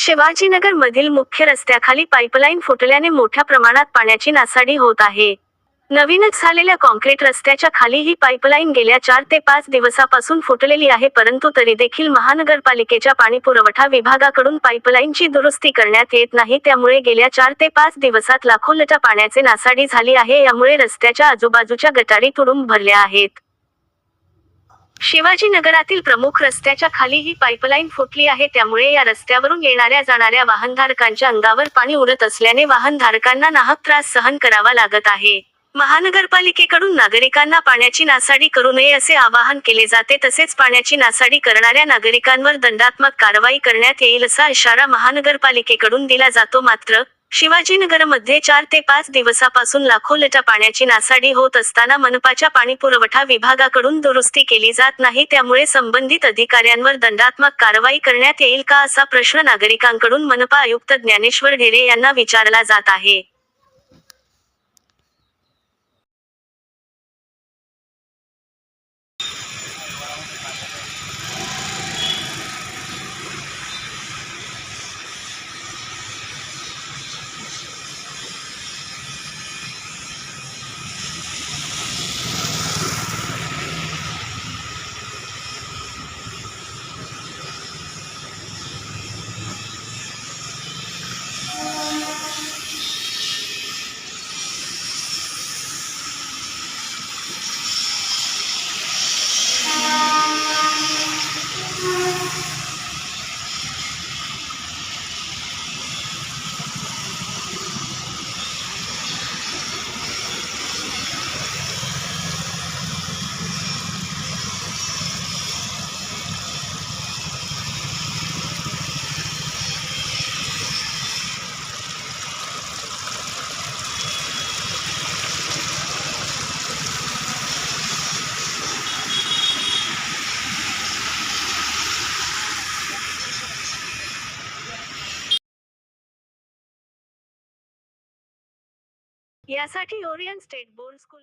शिवाजीनगर मधील मुख्य रस्त्याखाली पाईपलाईन फुटल्याने मोठ्या प्रमाणात पाण्याची नासाडी होत आहे. नवीनच झालेल्या कॉन्क्रीट रस्त्याच्या खाली ही पाईपलाईन गेल्या चार ते पाच दिवसापासून फुटलेली आहे परंतु तरी देखील महानगरपालिकेच्या पाणीपुरवठा विभागाकडून पाईपलाईनची दुरुस्ती करण्यात येत नाही त्यामुळे गेल्या चार ते पाच दिवसात लाखो लिटर पाण्याचे नासाडी झाली आहे यामुळे रस्त्याच्या आजूबाजूच्या गटारी तुडूंब भरल्या आहेत. शिवाजीनगरातील प्रमुख रस्त्याच्या खाली ही पाईपलाईन फुटली आहे. त्यामुळे या रस्त्यावरून येणाऱ्या जाणाऱ्या वाहनधारकांच्या अंगावर पाणी उडत असल्याने वाहनधारकांना नाहक त्रास सहन करावा लागत आहे. महानगरपालिकेकडून नागरिकांना पाण्याची नासाडी करू नये असे आवाहन केले जाते. तसेच पाण्याची नासाडी करणाऱ्या नागरिकांवर दंडात्मक कारवाई करण्यात येईल असा इशारा महानगरपालिकेकडून दिला जातो. मात्र शिवाजीनगरमध्ये चार ते पाच दिवसापासून लाखो लिटर पाण्याची नासाडी होत असताना मनपाच्या पाणीपुरवठा विभागाकडून दुरुस्ती केली जात नाही त्यामुळे संबंधित अधिकाऱ्यांवर दंडात्मक कारवाई करण्यात येईल का असा प्रश्न नागरिकांकडून मनपा आयुक्त ज्ञानेश्वर ढेरे यांना विचारला जात आहे. यासाठी ओरियन स्टेट बोर्ड स्कूल